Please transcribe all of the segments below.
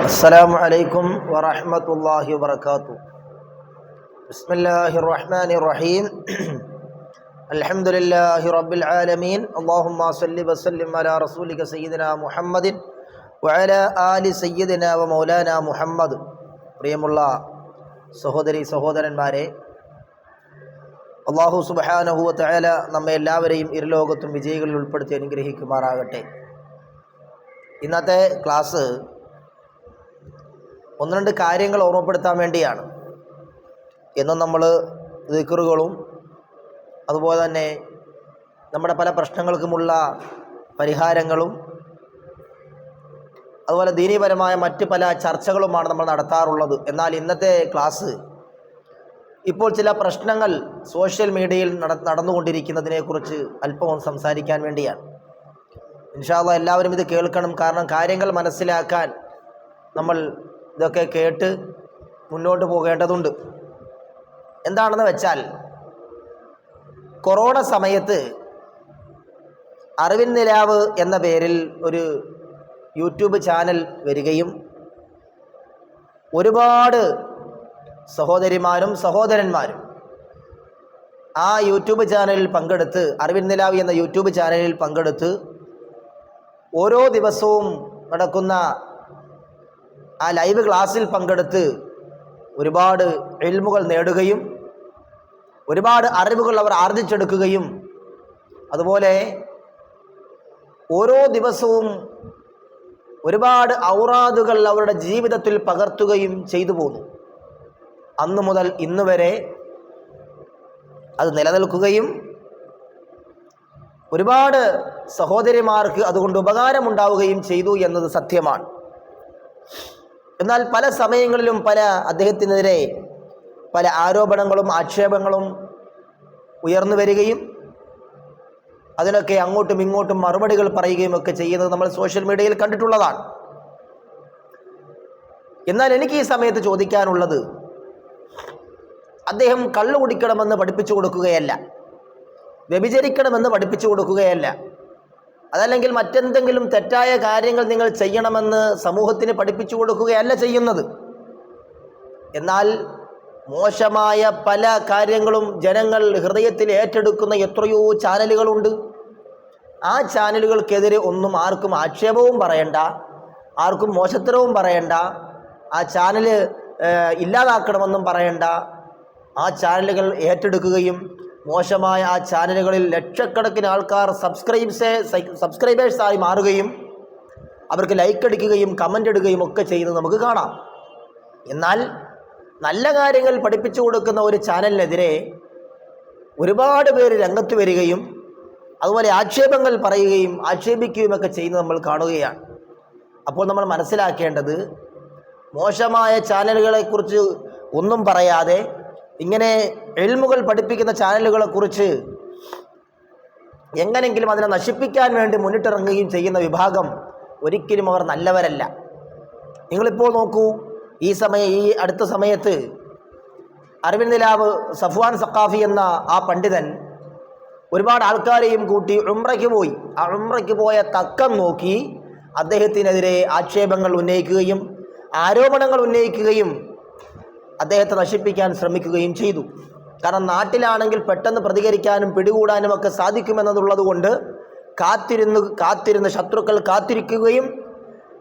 السلام عليكم ورحمة الله وبركاته بسم الله الرحمن الرحيم الحمد لله رب العالمين اللهم صل وسلم على رسولك سيدنا محمد وعلى آل سيدنا ومولانا محمد പ്രിയമുള്ള സഹോദരി സഹോദരന്മാരെ അള്ളാഹു സുബാനഹുവ തയാല നമ്മെ എല്ലാവരെയും ഇരുലോകത്തും വിജയികളിൽ ഉൾപ്പെടുത്തി അനുഗ്രഹിക്കുമാറാകട്ടെ ഇന്നത്തെ ക്ലാസ് ഒന്ന് രണ്ട് കാര്യങ്ങൾ ഓർമ്മപ്പെടുത്താൻ വേണ്ടിയാണ്. എന്നും നമ്മൾ ദിക്കറുകളും അതുപോലെ തന്നെ നമ്മുടെ പല പ്രശ്നങ്ങൾക്കുമുള്ള പരിഹാരങ്ങളും അതുപോലെ ദീനീപരമായ മറ്റ് പല ചർച്ചകളുമാണ് നമ്മൾ നടത്താറുള്ളത്. എന്നാൽ ഇന്നത്തെ ക്ലാസ് ഇപ്പോൾ ചില പ്രശ്നങ്ങൾ സോഷ്യൽ മീഡിയയിൽ നട നടന്നുകൊണ്ടിരിക്കുന്നതിനെക്കുറിച്ച് അല്പം സംസാരിക്കാൻ വേണ്ടിയാണ്. ഇൻഷാല്ല എല്ലാവരും ഇത് കേൾക്കണം. കാരണം കാര്യങ്ങൾ മനസ്സിലാക്കാൻ നമ്മൾ ഇതൊക്കെ കേട്ട് മുന്നോട്ട് പോകേണ്ടതുണ്ട്. എന്താണെന്ന് വെച്ചാൽ കൊറോണ സമയത്ത് അറിവിൻ നിലാവ് എന്ന പേരിൽ ഒരു യൂട്യൂബ് ചാനൽ വരികയും ഒരുപാട് സഹോദരിമാരും സഹോദരന്മാരും ആ യൂട്യൂബ് ചാനലിൽ പങ്കെടുത്ത് അറിവിൻ നിലാവ് എന്ന യൂട്യൂബ് ചാനലിൽ പങ്കെടുത്ത് ഓരോ ദിവസവും നടക്കുന്ന ആ ലൈവ് ക്ലാസ്സിൽ പങ്കെടുത്ത് ഒരുപാട് എൽമുകൾ നേടുകയും ഒരുപാട് അറിവുകൾ അവർ ആർജിച്ചെടുക്കുകയും അതുപോലെ ഓരോ ദിവസവും ഒരുപാട് ഔറാദുകൾ അവരുടെ ജീവിതത്തിൽ പകർത്തുകയും ചെയ്തു പോന്നു. അന്ന് മുതൽ ഇന്ന് വരെ അത് നിലനിൽക്കുകയും ഒരുപാട് സഹോദരിമാർക്ക് അതുകൊണ്ട് ഉപകാരമുണ്ടാവുകയും ചെയ്തു എന്നത് സത്യമാണ്. എന്നാൽ പല സമയങ്ങളിലും പല അദ്ദേഹത്തിനെതിരെ പല ആരോപണങ്ങളും ആക്ഷേപങ്ങളും ഉയർന്നു വരികയും അതിനൊക്കെ അങ്ങോട്ടും ഇങ്ങോട്ടും മറുപടികൾ പറയുകയും ഒക്കെ ചെയ്യുന്നത് നമ്മൾ സോഷ്യൽ മീഡിയയിൽ കണ്ടിട്ടുള്ളതാണ്. എന്നാൽ എനിക്ക് ഈ സമയത്ത് ചോദിക്കാനുള്ളത് അദ്ദേഹം കള്ളു കുടിക്കണമെന്ന് പഠിപ്പിച്ചു കൊടുക്കുകയല്ല വ്യഭിചരിക്കണമെന്ന് പഠിപ്പിച്ചു കൊടുക്കുകയല്ല. അതല്ലെങ്കിൽ മറ്റെന്തെങ്കിലും തെറ്റായ കാര്യങ്ങൾ നിങ്ങൾ ചെയ്യണമെന്ന് സമൂഹത്തിന് പഠിപ്പിച്ചു കൊടുക്കുകയല്ല ചെയ്യുന്നത്. എന്നാൽ മോശമായ പല കാര്യങ്ങളും ജനങ്ങൾ ഹൃദയത്തിൽ ഏറ്റെടുക്കുന്ന എത്രയോ ചാനലുകളുണ്ട്. ആ ചാനലുകൾക്കെതിരെ ഒന്നും ആർക്കും ആക്ഷേപവും പറയണ്ട ആർക്കും മോശത്തരവും പറയണ്ട ആ ചാനൽ ഇല്ലാതാക്കണമെന്നും പറയണ്ട. ആ ചാനലുകൾ ഏറ്റെടുക്കുകയും മോശമായ ആ ചാനലുകളിൽ ലക്ഷക്കണക്കിന് ആൾക്കാർ സബ്സ്ക്രൈബ്സേ സബ്സ്ക്രൈബേഴ്സായി മാറുകയും അവർക്ക് ലൈക്ക് അടിക്കുകയും കമന്റ് ഇടുകയും ഒക്കെ ചെയ്യുന്നത് നമുക്ക് കാണാം. എന്നാൽ നല്ല കാര്യങ്ങൾ പഠിപ്പിച്ചു കൊടുക്കുന്ന ഒരു ചാനലിനെതിരെ ഒരുപാട് പേര് രംഗത്ത് വരികയും അതുപോലെ ആക്ഷേപങ്ങൾ പറയുകയും ആക്ഷേപിക്കുകയും ഒക്കെ ചെയ്യുന്നത് നമ്മൾ കാണുകയാണ്. അപ്പോൾ നമ്മൾ മനസ്സിലാക്കേണ്ടത് മോശമായ ചാനലുകളെക്കുറിച്ച് ഒന്നും പറയാതെ ഇങ്ങനെ എൽമുകൾ പഠിപ്പിക്കുന്ന ചാനലുകളെക്കുറിച്ച് എങ്ങനെങ്കിലും അതിനെ നശിപ്പിക്കാൻ വേണ്ടി മുന്നിട്ടിറങ്ങുകയും ചെയ്യുന്ന വിഭാഗം ഒരിക്കലും അവർ നല്ലവരല്ല. നിങ്ങളിപ്പോൾ നോക്കൂ ഈ സമയം ഈ അടുത്ത സമയത്ത് അരവിന്ദ് നിലാവ് സഫ്വാൻ സക്കാഫി എന്ന ആ പണ്ഡിതൻ ഒരുപാട് ആൾക്കാരെയും കൂട്ടി ഉംറയ്ക്ക് പോയി. ആ ഉംറയ്ക്ക് പോയ തക്കം നോക്കി അദ്ദേഹത്തിനെതിരെ ആക്ഷേപങ്ങൾ ഉന്നയിക്കുകയും ആരോപണങ്ങൾ ഉന്നയിക്കുകയും അദ്ദേഹത്തെ നശിപ്പിക്കാൻ ശ്രമിക്കുകയും ചെയ്തു. കാരണം നാട്ടിലാണെങ്കിൽ പെട്ടെന്ന് പ്രതികരിക്കാനും പിടികൂടാനും ഒക്കെ സാധിക്കുമെന്നതുള്ളത് കൊണ്ട് കാത്തിരുന്ന് കാത്തിരുന്ന് ശത്രുക്കൾ കാത്തിരിക്കുകയും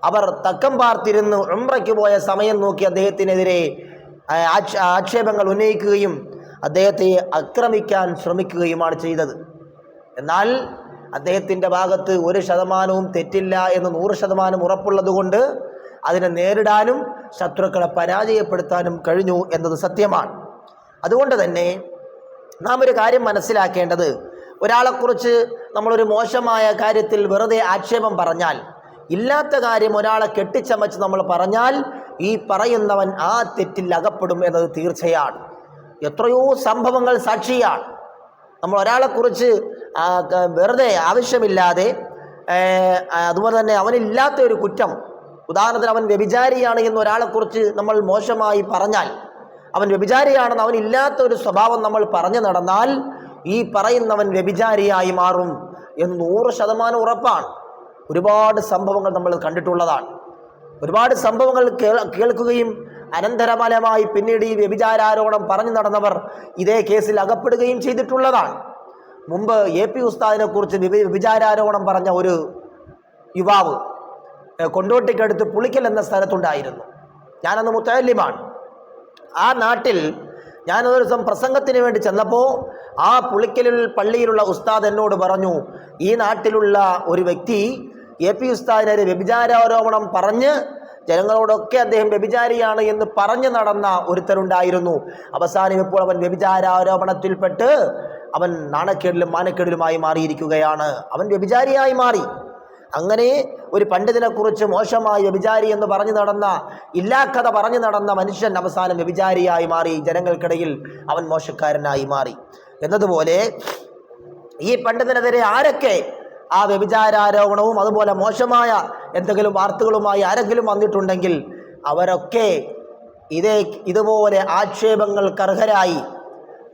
അവർ തക്കം പാർത്തിരുന്ന് ഉംറയ്ക്ക് പോയ സമയം നോക്കി അദ്ദേഹത്തിനെതിരെ ആക്ഷേപങ്ങൾ ഉന്നയിക്കുകയും അദ്ദേഹത്തെ ആക്രമിക്കാൻ ശ്രമിക്കുകയുമാണ് ചെയ്തത്. എന്നാൽ അദ്ദേഹത്തിന്റെ ഭാഗത്ത് ഒരു ശതമാനവും തെറ്റില്ല എന്ന് നൂറ് ശതമാനം ഉറപ്പുള്ളതുകൊണ്ട് അതിനെ നേരിടാനും ശത്രുക്കളെ പരാജയപ്പെടുത്താനും കഴിഞ്ഞു എന്നത് സത്യമാണ്. അതുകൊണ്ട് തന്നെ നാം ഒരു കാര്യം മനസ്സിലാക്കേണ്ടത്. ഒരാളെക്കുറിച്ച് നമ്മളൊരു മോശമായ കാര്യത്തിൽ വെറുതെ ആക്ഷേപം പറഞ്ഞാൽ ഇല്ലാത്ത കാര്യം ഒരാളെ കെട്ടിച്ചമച്ച് നമ്മൾ പറഞ്ഞാൽ ഈ പറയുന്നവൻ ആ തെറ്റിൽ അകപ്പെടും എന്നത് തീർച്ചയാണ്. എത്രയോ സംഭവങ്ങൾ സാക്ഷിയാണ്. നമ്മൾ ഒരാളെക്കുറിച്ച് വെറുതെ ആവശ്യമില്ലാതെ അതുപോലെ തന്നെ അവനില്ലാത്ത ഒരു കുറ്റം ഉദാഹരണത്തിന് അവൻ വ്യഭിചാരിയാണ് എന്ന് ഒരാളെക്കുറിച്ച് നമ്മൾ മോശമായി പറഞ്ഞാൽ അവൻ വ്യഭിചാരിയാണെന്ന് അവനില്ലാത്ത ഒരു സ്വഭാവം നമ്മൾ പറഞ്ഞു നടന്നാൽ ഈ പറയുന്നവൻ വ്യഭിചാരിയായി മാറും എന്ന് നൂറ് ശതമാനം ഉറപ്പാണ്. ഒരുപാട് സംഭവങ്ങൾ നമ്മൾ കണ്ടിട്ടുള്ളതാണ്. ഒരുപാട് സംഭവങ്ങൾ കേൾ- കേൾക്കുകയും അനന്തരഫലമായി പിന്നീട് ഈ വ്യഭിചാരാരോപണം പറഞ്ഞു നടന്നവർ ഇതേ കേസിൽ അകപ്പെടുകയും ചെയ്തിട്ടുള്ളതാണ്. മുമ്പ് എ പി ഉസ്താദിനെ കുറിച്ച് വിഭ- വ്യഭിചാരാരോപണം പറഞ്ഞ ഒരു യുവാവ് കൊണ്ടോട്ടിക്കടുത്ത് പുളിക്കൽ എന്ന സ്ഥലത്തുണ്ടായിരുന്നു. ഞാനന്ന് മുത്തല്ലിമാണ്. ആ നാട്ടിൽ ഞാൻ ഒരു ദിവസം പ്രസംഗത്തിന് വേണ്ടി ചെന്നപ്പോൾ ആ പുളിക്കലിൽ പള്ളിയിലുള്ള ഉസ്താദ് എന്നോട് പറഞ്ഞു ഈ നാട്ടിലുള്ള ഒരു വ്യക്തി എ പി ഉസ്താദിനെതിരെ വ്യഭിചാരോപണം പറഞ്ഞ് ജനങ്ങളോടൊക്കെ അദ്ദേഹം വ്യഭിചാരിയാണ് എന്ന് പറഞ്ഞു നടന്ന ഒരുത്തരുണ്ടായിരുന്നു. അവസാനം ഇപ്പോൾ അവൻ വ്യഭിചാരാരോപണത്തിൽപ്പെട്ട് അവൻ നാണക്കേടിലും മാനക്കേടിലുമായി മാറിയിരിക്കുകയാണ്. അവൻ വ്യഭിചാരിയായി മാറി. അങ്ങനെ ഒരു പണ്ഡിതനെക്കുറിച്ച് മോശമായ വ്യഭിചാരി എന്ന് പറഞ്ഞു നടന്ന ഇല്ലാക്കഥ പറഞ്ഞു നടന്ന മനുഷ്യൻ അവസാനം വ്യഭിചാരിയായി മാറി ജനങ്ങൾക്കിടയിൽ അവൻ മോശക്കാരനായി മാറി. എന്നതുപോലെ ഈ പണ്ഡിതനെതിരെ ആരൊക്കെ ആ വ്യഭിചാരാരോപണവും അതുപോലെ മോശമായ എന്തെങ്കിലും വാർത്തകളുമായി ആരെങ്കിലും വന്നിട്ടുണ്ടെങ്കിൽ അവരൊക്കെ ഇതേ ഇതുപോലെ ആക്ഷേപങ്ങൾക്കർഹരായി.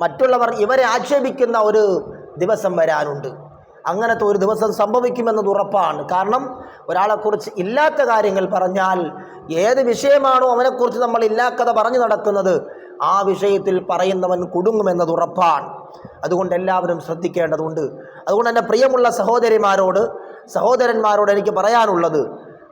മറ്റുള്ളവർ ഇവരെ ആക്ഷേപിക്കുന്ന ഒരു ദിവസം വരാനുണ്ട്. അങ്ങനത്തെ ഒരു ദിവസം സംഭവിക്കുമെന്നത് ഉറപ്പാണ്. കാരണം ഒരാളെക്കുറിച്ച് ഇല്ലാത്ത കാര്യങ്ങൾ പറഞ്ഞാൽ ഏത് വിഷയമാണോ അവനെക്കുറിച്ച് നമ്മൾ ഇല്ലാക്കഥ പറഞ്ഞു നടക്കുന്നത് ആ വിഷയത്തിൽ പറയുന്നവൻ കുടുങ്ങുമെന്നത് ഉറപ്പാണ്. അതുകൊണ്ട് എല്ലാവരും ശ്രദ്ധിക്കേണ്ടതുണ്ട്. അതുകൊണ്ട് എന്റെ പ്രിയമുള്ള സഹോദരിമാരോട് സഹോദരന്മാരോട് എനിക്ക് പറയാനുള്ളത്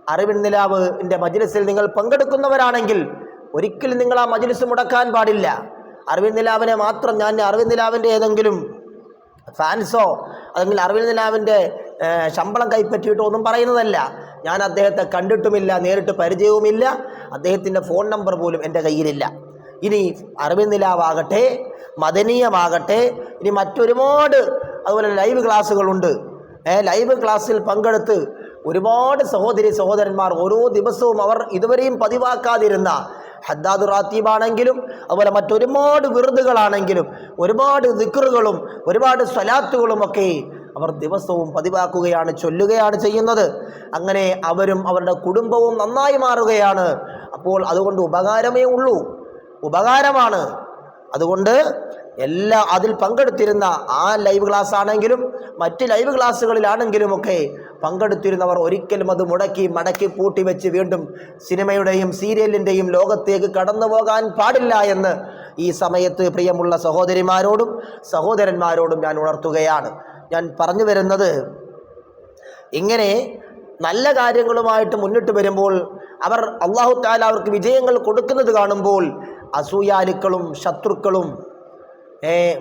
അറിവിൻ നിലാവിന്റെ മജ്ലിസിൽ നിങ്ങൾ പങ്കെടുക്കുന്നവരാണെങ്കിൽ ഒരിക്കലും നിങ്ങൾ ആ മജ്ലിസ് മുടക്കാൻ പാടില്ല. അറിവിൻ നിലാവിനെ മാത്രം ഞാൻ അറിവിൻ നിലാവിന്റെ ഏതെങ്കിലും ഫാൻസോ അല്ലെങ്കിൽ അറിവിൽ നിലാവിന്റെ ശമ്പളം കൈപ്പറ്റിയിട്ടോ ഒന്നും പറയുന്നതല്ല. ഞാൻ അദ്ദേഹത്തെ കണ്ടിട്ടുമില്ല നേരിട്ട് പരിചയവുമില്ല. അദ്ദേഹത്തിന്റെ ഫോൺ നമ്പർ പോലും എന്റെ കയ്യിലില്ല. ഇനി അറിവിൽ നിലാവാകട്ടെ മദനീയമാകട്ടെ ഇനി മറ്റൊരുപാട് അതുപോലെ ലൈവ് ക്ലാസ്സുകളുണ്ട്. ലൈവ് ക്ലാസ്സിൽ പങ്കെടുത്ത് ഒരുപാട് സഹോദരി സഹോദരന്മാർ ഓരോ ദിവസവും അവർ ഇതുവരെയും പതിവാക്കാതിരുന്ന ഹദ്ദാദ് റാത്തീബാണെങ്കിലും അതുപോലെ മറ്റൊരുപാട് വിറുതുകളാണെങ്കിലും ഒരുപാട് ദിക്റുകളും ഒരുപാട് സ്വലാത്തുകളും ഒക്കെ അവർ ദിവസവും പതിവാക്കുകയാണ് ചൊല്ലുകയാണ് ചെയ്യുന്നത്. അങ്ങനെ അവരും അവരുടെ കുടുംബവും നന്നായി മാറുകയാണ്. അപ്പോൾ അതുകൊണ്ട് ഉപകാരമേ ഉള്ളൂ. ഉപകാരമാണ്. അതുകൊണ്ട് എല്ലാ അതിൽ പങ്കെടുത്തിരുന്ന ആ ലൈവ് ക്ലാസ് ആണെങ്കിലും മറ്റ് ലൈവ് ക്ലാസ്സുകളിലാണെങ്കിലും ഒക്കെ പങ്കെടുത്തിരുന്നവർ ഒരിക്കലും അത് മുടക്കി മടക്കി പൂട്ടി വെച്ച് വീണ്ടും സിനിമയുടെയും സീരിയലിന്റെയും ലോകത്തേക്ക് കടന്നു പോകാൻ പാടില്ല എന്ന് ഈ സമയത്ത് പ്രിയമുള്ള സഹോദരിമാരോടും സഹോദരന്മാരോടും ഞാൻ ഉണർത്തുകയാണ്. ഞാൻ പറഞ്ഞു വരുന്നത് ഇങ്ങനെ നല്ല കാര്യങ്ങളുമായിട്ട് മുന്നിട്ട് വരുമ്പോൾ അവർ അള്ളാഹു താല അവർക്ക് വിജയങ്ങൾ കൊടുക്കുന്നത് കാണുമ്പോൾ അസൂയാലുക്കളും ശത്രുക്കളും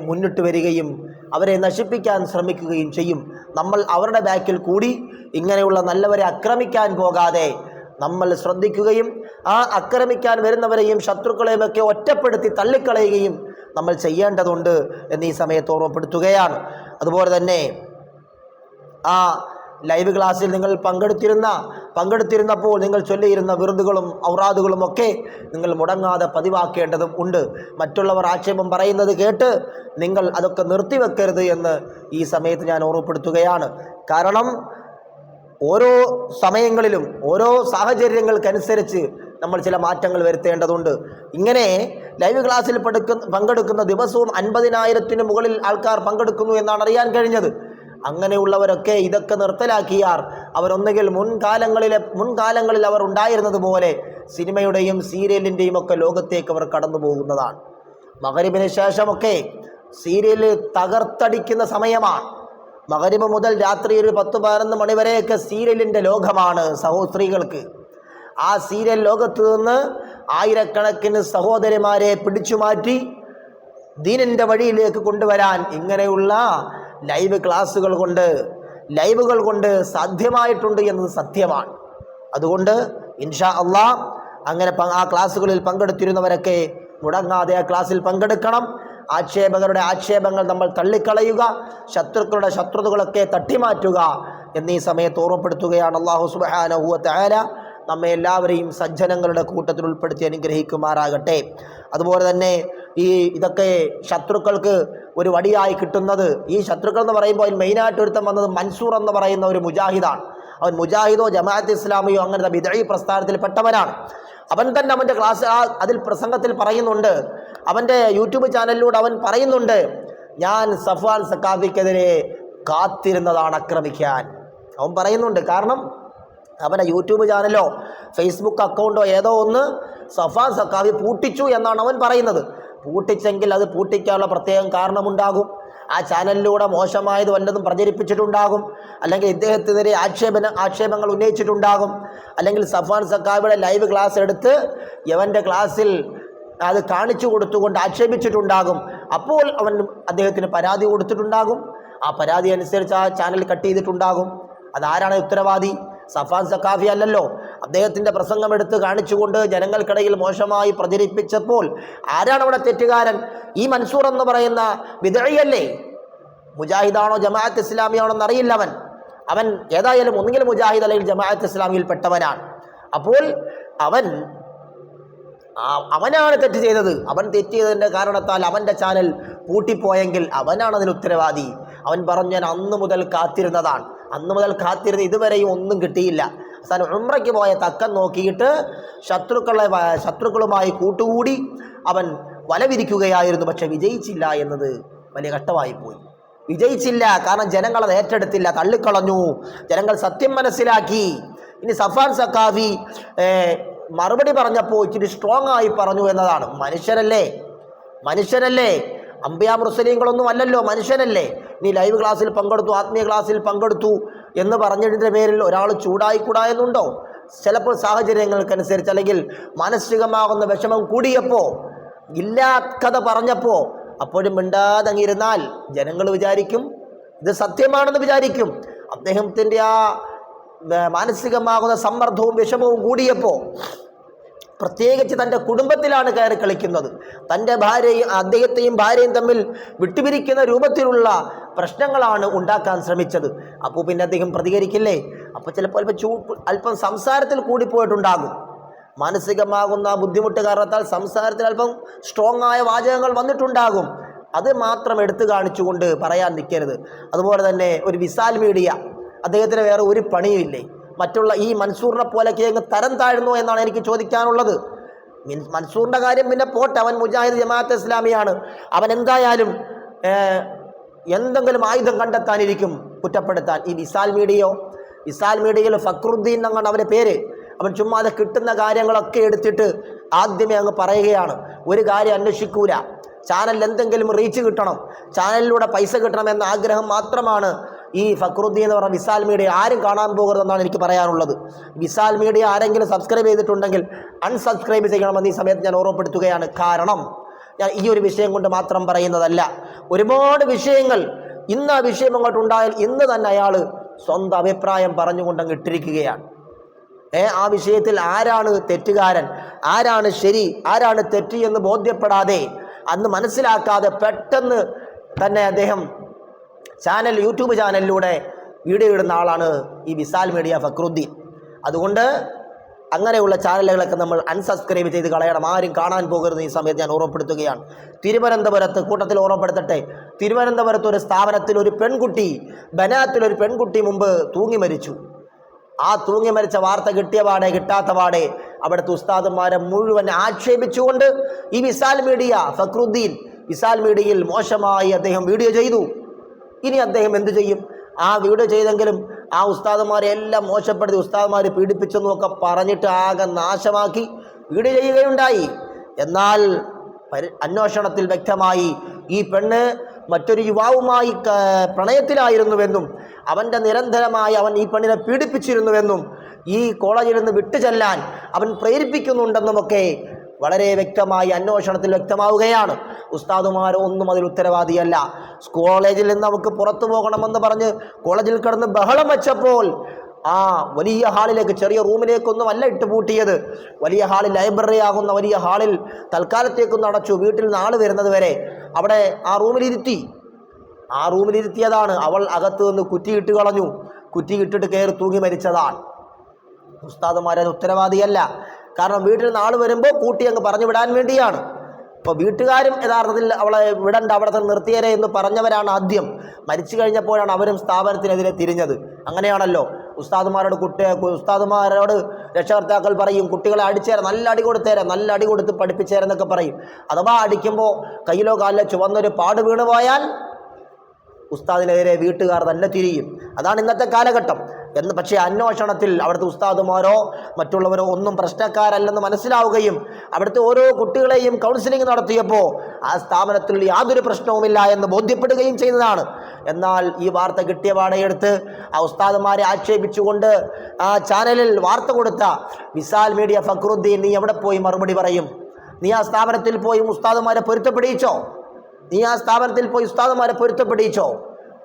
മുന്നിട്ട് വരികയും അവരെ നശിപ്പിക്കാൻ ശ്രമിക്കുകയും ചെയ്യും. നമ്മൾ അവരുടെ ബാക്കിൽ കൂടി ഇങ്ങനെയുള്ള നല്ലവരെ ആക്രമിക്കാൻ പോകാതെ നമ്മൾ ശ്രദ്ധിക്കുകയും ആ ആക്രമിക്കാൻ വരുന്നവരെയും ശത്രുക്കളെയും ഒക്കെ ഒറ്റപ്പെടുത്തി തള്ളിക്കളയുകയും നമ്മൾ ചെയ്യേണ്ടതുണ്ട് എന്ന് ഈ സമയത്ത് ഓർമ്മപ്പെടുത്തുകയാണ്. അതുപോലെ തന്നെ ആ ലൈവ് ക്ലാസ്സിൽ നിങ്ങൾ പങ്കെടുത്തിരുന്ന പങ്കെടുത്തിരുന്നപ്പോൾ നിങ്ങൾ ചൊല്ലിയിരുന്ന വിറുതുകളും ഔറാദുകളും ഒക്കെ നിങ്ങൾ മുടങ്ങാതെ പതിവാക്കേണ്ടതും ഉണ്ട്. മറ്റുള്ളവർ ആക്ഷേപം പറയുന്നത് കേട്ട് നിങ്ങൾ അതൊക്കെ നിർത്തിവെക്കരുത് എന്ന് ഈ സമയത്ത് ഞാൻ ഓർമ്മപ്പെടുത്തുകയാണ്. കാരണം ഓരോ സമയങ്ങളിലും ഓരോ സാഹചര്യങ്ങൾക്കനുസരിച്ച് നമ്മൾ ചില മാറ്റങ്ങൾ വരുത്തേണ്ടതുണ്ട്. ഇങ്ങനെ ലൈവ് ക്ലാസ്സിൽ പങ്കെടുക്കുന്ന ദിവസവും അൻപതിനായിരത്തിന് മുകളിൽ ആൾക്കാർ പങ്കെടുക്കുന്നു എന്നാണ് അറിയാൻ കഴിഞ്ഞത്. അങ്ങനെയുള്ളവരൊക്കെ ഇതൊക്കെ നിർത്തലാക്കിയാർ. അവരൊന്നുകിൽ മുൻകാലങ്ങളിലെ മുൻകാലങ്ങളിൽ അവർ ഉണ്ടായിരുന്നത് പോലെ സിനിമയുടെയും സീരിയലിന്റെയും ഒക്കെ ലോകത്തേക്ക് അവർ കടന്നു പോകുന്നതാണ്. മകരിബിന് ശേഷമൊക്കെ സീരിയൽ തകർത്തടിക്കുന്ന സമയമാണ് മകരിബ് മുതൽ രാത്രി ഒരു പത്ത് പതിനൊന്ന് മണിവരെയൊക്കെ സീരിയലിന്റെ ലോകമാണ് സഹോ സ്ത്രീകൾക്ക് ആ സീരിയൽ ലോകത്ത് നിന്ന് ആയിരക്കണക്കിന് സഹോദരിമാരെ പിടിച്ചു മാറ്റി ദീനിന്റെ വഴിയിലേക്ക് കൊണ്ടുവരാൻ ഇങ്ങനെയുള്ള ലൈവ് ക്ലാസ്സുകൾ കൊണ്ട് ലൈവുകൾ കൊണ്ട് സാധ്യമായിട്ടുണ്ട് എന്നത് സത്യമാണ്. അതുകൊണ്ട് ഇൻഷാ അള്ളാ അങ്ങനെ ആ ക്ലാസ്സുകളിൽ പങ്കെടുത്തിരുന്നവരൊക്കെ മുടങ്ങാതെ ആ ക്ലാസ്സിൽ പങ്കെടുക്കണം. ആക്ഷേപകരുടെ ആക്ഷേപങ്ങൾ നമ്മൾ തള്ളിക്കളയുക ശത്രുക്കളുടെ ശത്രുതകളൊക്കെ തട്ടിമാറ്റുക എന്നീ സമയത്ത് ഓർമ്മപ്പെടുത്തുകയാണ് അള്ളാഹു സുബാനഹുല നമ്മെ എല്ലാവരെയും സജ്ജനങ്ങളുടെ കൂട്ടത്തിൽ ഉൾപ്പെടുത്തി അനുഗ്രഹിക്കുമാറാകട്ടെ. അതുപോലെ തന്നെ ഈ ഇതൊക്കെ ശത്രുക്കൾക്ക് ഒരു വടിയായി കിട്ടുന്നത്. ഈ ശത്രുക്കൾ എന്ന് പറയുമ്പോൾ അതിൽ മെയിനായിട്ട് ഒരുത്തം വന്നത് മൻസൂർ എന്ന് പറയുന്ന ഒരു മുജാഹിദാണ്. അവൻ മുജാഹിദോ ജമാഅത്ത് ഇസ്ലാമിയോ അങ്ങനത്തെ ബിദഈ പ്രസ്ഥാനത്തിൽ പെട്ടവനാണ്. അവൻ തന്നെ അവന്റെ ക്ലാസ് അതിൽ പ്രസംഗത്തിൽ പറയുന്നുണ്ട്. അവന്റെ യൂട്യൂബ് ചാനലിലൂടെ അവൻ പറയുന്നുണ്ട് ഞാൻ സഫ്വാൻ സക്കാഫിക്കെതിരെ കാത്തിരുന്നതാണ് ആക്രമിക്കാൻ. അവൻ പറയുന്നുണ്ട് കാരണം അവന്റെ യൂട്യൂബ് ചാനലോ ഫേസ്ബുക്ക് അക്കൗണ്ടോ ഏതോ ഒന്ന് സഫാൻ സക്കാവി പൂട്ടിച്ചു എന്നാണ് അവൻ പറയുന്നത്. പൂട്ടിച്ചെങ്കിൽ അത് പൂട്ടിക്കാനുള്ള പ്രത്യേകം കാരണമുണ്ടാകും. ആ ചാനലിലൂടെ മോശമായത് വല്ലതും പ്രചരിപ്പിച്ചിട്ടുണ്ടാകും. അല്ലെങ്കിൽ ഇദ്ദേഹത്തിനെതിരെ ആക്ഷേപന ആക്ഷേപങ്ങൾ ഉന്നയിച്ചിട്ടുണ്ടാകും. അല്ലെങ്കിൽ സഫാൻ സക്കാബിയുടെ ലൈവ് ക്ലാസ് എടുത്ത് യവന്റെ ക്ലാസ്സിൽ അത് കാണിച്ചു കൊടുത്തുകൊണ്ട് ആക്ഷേപിച്ചിട്ടുണ്ടാകും. അപ്പോൾ അവൻ അദ്ദേഹത്തിന് പരാതി കൊടുത്തിട്ടുണ്ടാകും. ആ പരാതി അനുസരിച്ച് ആ ചാനൽ കട്ട് ചെയ്തിട്ടുണ്ടാകും. അതാരാണ് ഉത്തരവാദി? സഫാൻ സക്കാഫി അല്ലല്ലോ. അദ്ദേഹത്തിന്റെ പ്രസംഗം എടുത്ത് കാണിച്ചുകൊണ്ട് ജനങ്ങൾക്കിടയിൽ മോശമായി പ്രചരിപ്പിച്ചപ്പോൾ ആരാണ് അവിടെ തെറ്റുകാരൻ? ഈ മൻസൂർ എന്ന് പറയുന്ന വിദഴിയല്ലേ മുജാഹിദാണോ ജമാഅത്ത് ഇസ്ലാമിയാണോ എന്നറിയില്ല അവൻ. അവൻ ഏതായാലും ഒന്നുകിൽ മുജാഹിദ് അല്ലെങ്കിൽ ജമാഅത്ത് ഇസ്ലാമിയിൽ പെട്ടവനാണ്. അപ്പോൾ അവൻ അവനാണ് തെറ്റ് ചെയ്തത്. അവൻ തെറ്റ് ചെയ്തതിന്റെ കാരണത്താൽ അവന്റെ ചാനൽ പൂട്ടിപ്പോയെങ്കിൽ അവനാണ് അതിന് ഉത്തരവാദി. അവൻ പറഞ്ഞു ഞാൻ അന്ന് മുതൽ കാത്തിരുന്നതാണ്. അന്ന് മുതൽ കാത്തിരുന്ന് ഇതുവരെയും ഒന്നും കിട്ടിയില്ല. അവസാനം ഉമ്രയ്ക്ക് പോയ തക്കം നോക്കിയിട്ട് ശത്രുക്കളെ ശത്രുക്കളുമായി കൂട്ടുകൂടി അവൻ വല വിരിക്കുകയായിരുന്നു പക്ഷെ വിജയിച്ചില്ല എന്നത് വലിയ ഘട്ടമായി പോയി വിജയിച്ചില്ല കാരണം ജനങ്ങൾ അത് ഏറ്റെടുത്തില്ല തള്ളിക്കളഞ്ഞു. ജനങ്ങൾ സത്യം മനസ്സിലാക്കി. ഇനി സഫാൻ സക്കാഫി മറുപടി പറഞ്ഞപ്പോൾ ഇച്ചിരി സ്ട്രോങ് ആയി പറഞ്ഞു എന്നതാണ്. മനുഷ്യരല്ലേ? മനുഷ്യരല്ലേ? അമ്പിയാ മുസ്ലിങ്ങളൊന്നും അല്ലല്ലോ മനുഷ്യനല്ലേ നീ ലൈവ് ക്ലാസ്സിൽ പങ്കെടുത്തു ആത്മീയ ക്ലാസ്സിൽ പങ്കെടുത്തു എന്ന് പറഞ്ഞതിന്റെ പേരിൽ ഒരാൾ ചൂടായിക്കൂടാ എന്നുണ്ടോ? ചിലപ്പോൾ സാഹചര്യങ്ങൾക്കനുസരിച്ച് അല്ലെങ്കിൽ മാനസികമാകുന്ന വിഷമം കൂടിയപ്പോൾ ഇല്ലാക്കഥ പറഞ്ഞപ്പോൾ അപ്പോഴും മിണ്ടാതങ്ങിരുന്നാൽ ജനങ്ങൾ വിചാരിക്കും ഇത് സത്യമാണെന്ന് വിചാരിക്കും. അദ്ദേഹത്തിന്റെ ആ മാനസികമാകുന്ന സമ്മർദ്ദവും വിഷമവും കൂടിയപ്പോൾ പ്രത്യേകിച്ച് തന്റെ കുടുംബത്തിലാണ് കയറി കളിക്കുന്നത്. തന്റെ ഭാര്യയും അദ്ദേഹത്തെയും ഭാര്യയും തമ്മിൽ വിട്ടുപിരിക്കുന്ന രൂപത്തിലുള്ള പ്രശ്നങ്ങളാണ് ഉണ്ടാക്കാൻ ശ്രമിച്ചത്. അപ്പോൾ പിന്നെ അദ്ദേഹം പ്രതികരിക്കില്ലേ? അപ്പോൾ ചിലപ്പോൾ അല്പം ചൂ അല്പം സംസാരത്തിൽ കൂടിപ്പോയിട്ടുണ്ടാകും. മാനസികമാകുന്ന ബുദ്ധിമുട്ട് കാരണത്താൽ സംസാരത്തിൽ അല്പം സ്ട്രോങ് ആയ വാചകങ്ങൾ വന്നിട്ടുണ്ടാകും. അത് മാത്രം എടുത്തു കാണിച്ചുകൊണ്ട് പറയാൻ നിൽക്കരുത്. അതുപോലെ തന്നെ ഒരു വിസാൽ മീഡിയ അദ്ദേഹത്തിന് വേറെ ഒരു പണിയുമില്ലേ? മറ്റുള്ള ഈ മൻസൂറിനെ പോലെ അങ്ങ് തരം താഴ്ന്നു എന്നാണ് എനിക്ക് ചോദിക്കാനുള്ളത്. മീൻസ് മൻസൂറിന്റെ കാര്യം പിന്നെ പോട്ടെ അവൻ മുജാഹിദ് ജമാഅത്ത് ഇസ്ലാമിയാണ്. അവൻ എന്തായാലും എന്തെങ്കിലും ആയുധം കണ്ടെത്താനിരിക്കും കുറ്റപ്പെടുത്താൻ. ഈ വിസാൽ മീഡിയയോ വിസാൽ മീഡിയയിൽ ഫക്രുദ്ദീൻ എന്നാണ് അവന്റെ പേര്. അവൻ ചുമ്മാ അത് കിട്ടുന്ന കാര്യങ്ങളൊക്കെ എടുത്തിട്ട് ആദ്യമേ അങ്ങ് പറയുകയാണ്. ഒരു കാര്യം അന്വേഷിക്കൂല. ചാനലിൽ എന്തെങ്കിലും റീച്ച് കിട്ടണം. ചാനലിലൂടെ പൈസ കിട്ടണം എന്ന ആഗ്രഹം മാത്രമാണ് ഈ ഫക്രുദ്ദീൻ എന്ന് പറഞ്ഞ വിസാൽ മീഡിയ ആരും കാണാൻ പോകരുതെന്നാണ് എനിക്ക് പറയാനുള്ളത്. വിസാൽ മീഡിയ ആരെങ്കിലും സബ്സ്ക്രൈബ് ചെയ്തിട്ടുണ്ടെങ്കിൽ അൺസബ്സ്ക്രൈബ് ചെയ്യണമെന്ന് ഈ സമയത്ത് ഞാൻ ഓർമ്മപ്പെടുത്തുകയാണ്. കാരണം ഞാൻ ഈ ഒരു വിഷയം കൊണ്ട് മാത്രം പറയുന്നതല്ല. ഒരുപാട് വിഷയങ്ങൾ ഇന്ന് ആ വിഷയം അങ്ങോട്ട് ഉണ്ടായാൽ ഇന്ന് തന്നെ അയാൾ സ്വന്തം അഭിപ്രായം പറഞ്ഞുകൊണ്ടങ്ങ് ഇട്ടിരിക്കുകയാണ്. ഏ ആ വിഷയത്തിൽ ആരാണ് തെറ്റുകാരൻ? ആരാണ് ശരി? ആരാണ് തെറ്റ് എന്ന് ബോധ്യപ്പെടാതെ അന്ന് മനസ്സിലാക്കാതെ പെട്ടെന്ന് തന്നെ അദ്ദേഹം ചാനൽ യൂട്യൂബ് ചാനലിലൂടെ വീഡിയോ ഇടുന്ന ആളാണ് ഈ വിശാൽ മീഡിയ ഫക്രുദ്ദീൻ. അതുകൊണ്ട് അങ്ങനെയുള്ള ചാനലുകളൊക്കെ നമ്മൾ അൺസബ്സ്ക്രൈബ് ചെയ്ത് കളയണം. ആരും കാണാൻ പോകരുത് ഈ സമയത്ത് ഞാൻ ഓർമ്മപ്പെടുത്തുകയാണ്. തിരുവനന്തപുരത്ത് കൂട്ടത്തിൽ ഓർമ്മപ്പെടുത്തട്ടെ. തിരുവനന്തപുരത്ത് ഒരു സ്ഥാപനത്തിൽ ഒരു പെൺകുട്ടി ബനാത്തിൽ ഒരു പെൺകുട്ടി മുമ്പ് തൂങ്ങി മരിച്ചു. ആ തൂങ്ങി മരിച്ച വാർത്ത കിട്ടിയ പാടെ കിട്ടാത്ത പാടെ അവിടുത്തെ ഉസ്താദന്മാരെ മുഴുവൻ ആക്ഷേപിച്ചുകൊണ്ട് ഈ വിശാൽ മീഡിയ ഫക്രുദ്ദീൻ വിശാൽ മീഡിയയിൽ മോശമായി അദ്ദേഹം വീഡിയോ ചെയ്തു. ഇനി അദ്ദേഹം എന്ത് ചെയ്യും? ആ വീട് ചെയ്തെങ്കിലും ആ ഉസ്താദന്മാരെ എല്ലാം മോശപ്പെടുത്തി ഉസ്താദുമാരെ പീഡിപ്പിച്ചെന്നൊക്കെ പറഞ്ഞിട്ട് ആകെ നാശമാക്കി വീട് ചെയ്യുകയുണ്ടായി. എന്നാൽ അന്വേഷണത്തിൽ വ്യക്തമായി ഈ പെണ്ണ് മറ്റൊരു യുവാവുമായി പ്രണയത്തിലായിരുന്നുവെന്നും അവന്റെ നിരന്തരമായി അവൻ ഈ പെണ്ണിനെ പീഡിപ്പിച്ചിരുന്നുവെന്നും ഈ കോളേജിൽ നിന്ന് വിട്ടുചെല്ലാൻ അവൻ പ്രേരിപ്പിക്കുന്നുണ്ടെന്നുമൊക്കെ വളരെ വ്യക്തമായി അന്വേഷണത്തിൽ വ്യക്തമാവുകയാണ്. ഉസ്താദുമാർ ഒന്നും അതിൽ ഉത്തരവാദിയല്ല. കോളേജിൽ നിന്ന് നമുക്ക് പുറത്തു പോകണമെന്ന് പറഞ്ഞ് കോളേജിൽ കിടന്ന് ബഹളം വെച്ചപ്പോൾ ആ വലിയ ഹാളിലേക്ക് ചെറിയ റൂമിലേക്കൊന്നും അല്ല ഇട്ട് പൂട്ടിയത്. വലിയ ഹാളിൽ ലൈബ്രറി ആകുന്ന വലിയ ഹാളിൽ തൽക്കാലത്തേക്കൊന്ന് അടച്ചു. വീട്ടിൽ നിന്ന് ആൾ വരുന്നത് വരെ അവിടെ ആ റൂമിലിരുത്തി. ആ റൂമിലിരുത്തിയതാണ് അവൾ അകത്ത് നിന്ന് കുറ്റിയിട്ട് കളഞ്ഞു. കുറ്റിയിട്ടിട്ട് കയറി തൂങ്ങി മരിച്ചതാണ് ഉസ്താദുമാരത് ഉത്തരവാദിയല്ല. കാരണം വീട്ടിൽ നിന്ന് ആൾ വരുമ്പോൾ കൂട്ടി അങ്ങ് പറഞ്ഞു വിടാൻ വേണ്ടിയാണ്. ഇപ്പോൾ വീട്ടുകാരും യഥാർത്ഥത്തിൽ അവളെ വിടണ്ട അവിടെ തന്നെ നിർത്തിയരെ എന്ന് പറഞ്ഞവരാണ് ആദ്യം. മരിച്ചു കഴിഞ്ഞപ്പോഴാണ് അവരും സ്ഥാപനത്തിനെതിരെ തിരിഞ്ഞത്. അങ്ങനെയാണല്ലോ. ഉസ്താദുമാരോട് കുട്ടി ഉസ്താദുമാരോട് രക്ഷകർത്താക്കൾ പറയും കുട്ടികളെ അടിച്ചേര നല്ല അടി കൊടുത്തേരെ നല്ല അടി കൊടുത്ത് പഠിപ്പിച്ചേരെന്നൊക്കെ പറയും. അഥവാ അടിക്കുമ്പോൾ കയ്യിലോ കാലിലോ ചുവന്നൊരു പാട് വീണുപോയാൽ ഉസ്താദിനെതിരെ വീട്ടുകാർ തന്നെ തിരിയും. അതാണ് ഇന്നത്തെ കാലഘട്ടം. എന്ന് പക്ഷേ അന്വേഷണത്തിൽ അവിടുത്തെ ഉസ്താദുമാരോ മറ്റുള്ളവരോ ഒന്നും പ്രശ്നക്കാരല്ലെന്ന് മനസ്സിലാവുകയും അവിടുത്തെ ഓരോ കുട്ടികളെയും കൗൺസിലിംഗ് നടത്തിയപ്പോൾ ആ സ്ഥാപനത്തിൽ യാതൊരു പ്രശ്നവുമില്ല എന്ന് ബോധ്യപ്പെടുകയും ചെയ്തതാണ്. എന്നാൽ ഈ വാർത്ത കിട്ടിയ പാടയെടുത്ത് ആ ഉസ്താദുമാരെ ആക്ഷേപിച്ചുകൊണ്ട് ആ ചാനലിൽ വാർത്ത കൊടുത്ത വിസാൽ മീഡിയ ഫക്രുദ്ദീൻ നീ എവിടെ പോയി? മറുപടി പറയും. നീ ആ സ്ഥാപനത്തിൽ പോയി ഉസ്താദുമാരെ പൊരുത്തപ്പെടിയിച്ചോ നീ ആ സ്ഥാപനത്തിൽ പോയി ഉസ്താദുമാരെ പൊരുത്തപ്പെടിയിച്ചോ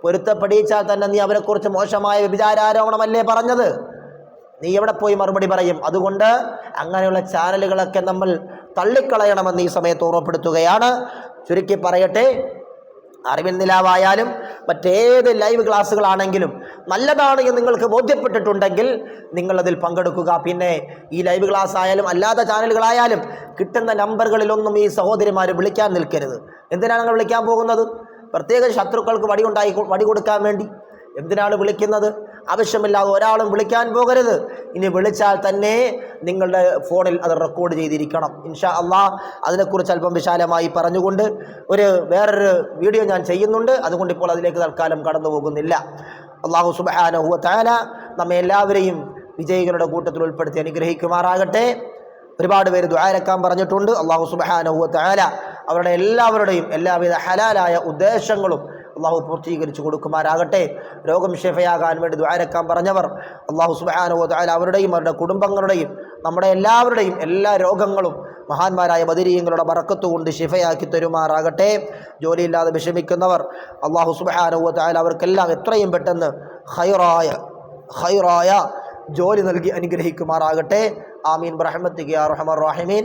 പൊരുത്തപ്പെടിയിച്ചാൽ തന്നെ നീ അവരെക്കുറിച്ച് മോശമായ വിചാരാരോപണമല്ലേ പറഞ്ഞത്? നീ എവിടെ പോയി മറുപടി പറയും? അതുകൊണ്ട് അങ്ങനെയുള്ള ചാനലുകളൊക്കെ നമ്മൾ തള്ളിക്കളയണമെന്ന് ഈ സമയത്ത് ഓർമ്മപ്പെടുത്തുകയാണ്. ചുരുക്കി പറയട്ടെ അറിവിൻ നിലാവായാലും മറ്റേത് ലൈവ് ക്ലാസ്സുകളാണെങ്കിലും നല്ലതാണ് എന്ന് നിങ്ങൾക്ക് ബോധ്യപ്പെട്ടിട്ടുണ്ടെങ്കിൽ നിങ്ങളതിൽ പങ്കെടുക്കുക. പിന്നെ ഈ ലൈവ് ക്ലാസ് ആയാലും അല്ലാത്ത ചാനലുകളായാലും കിട്ടുന്ന നമ്പറുകളിലൊന്നും ഈ സഹോദരിമാർ വിളിക്കാൻ നിൽക്കരുത്. എന്തിനാണ് നിങ്ങൾ വിളിക്കാൻ പോകുന്നത്? പ്രത്യേക ശത്രുക്കൾക്ക് വടി ഉണ്ടായി വടി കൊടുക്കാൻ വേണ്ടി എന്തിനാണ് വിളിക്കുന്നത്? ആവശ്യമില്ലാതെ ഒരാളും വിളിക്കാൻ പോകരുത്. ഇനി വിളിച്ചാൽ തന്നെ നിങ്ങളുടെ ഫോണിൽ അത് റെക്കോർഡ് ചെയ്തിരിക്കണം. ഇൻഷാ അള്ളാ അതിനെക്കുറിച്ച് അല്പം വിശാലമായി പറഞ്ഞുകൊണ്ട് ഒരു വേറൊരു വീഡിയോ ഞാൻ ചെയ്യുന്നുണ്ട്. അതുകൊണ്ട് ഇപ്പോൾ അതിലേക്ക് തൽക്കാലം കടന്നു പോകുന്നില്ല അള്ളാഹു സുബാനഹുവ താല നമ്മെ എല്ലാവരെയും വിജയികളുടെ കൂട്ടത്തിൽ ഉൾപ്പെടുത്തി അനുഗ്രഹിക്കുമാറാകട്ടെ. ഒരുപാട് പേര് ദ്വാരക്കാൻ പറഞ്ഞിട്ടുണ്ട്. അള്ളാഹു സുബാനഹുവ താല അവരുടെ എല്ലാവരുടെയും എല്ലാവിധ ഹലാലായ ഉദ്ദേശങ്ങളും അള്ളാഹു പൂർത്തീകരിച്ചു കൊടുക്കുമാരാകട്ടെ രോഗം ഷെഫയാകാൻ വേണ്ടി ദ്വാരക്കാൻ പറഞ്ഞവർ അള്ളാഹു സുബാനുവ താല അവരുടെയും അവരുടെ കുടുംബങ്ങളുടെയും നമ്മുടെ എല്ലാവരുടെയും എല്ലാ രോഗങ്ങളും മഹാന്മാരായ ബദിരീയങ്ങളുടെ മറക്കത്തുകൊണ്ട് ഷിഫയാക്കി തരുമാറാകട്ടെ. ജോലിയില്ലാതെ വിഷമിക്കുന്നവർ അള്ളാഹു സുബാനുവ താല അവർക്കെല്ലാം എത്രയും പെട്ടെന്ന് ഹൈറായ ഹൈറായ ജോലി നൽകി അനുഗ്രഹിക്കുമാറാകട്ടെ. ആമീൻ. ബ്രഹ്മത്തിക്ക് റഹമർ റാഹിമീൻ.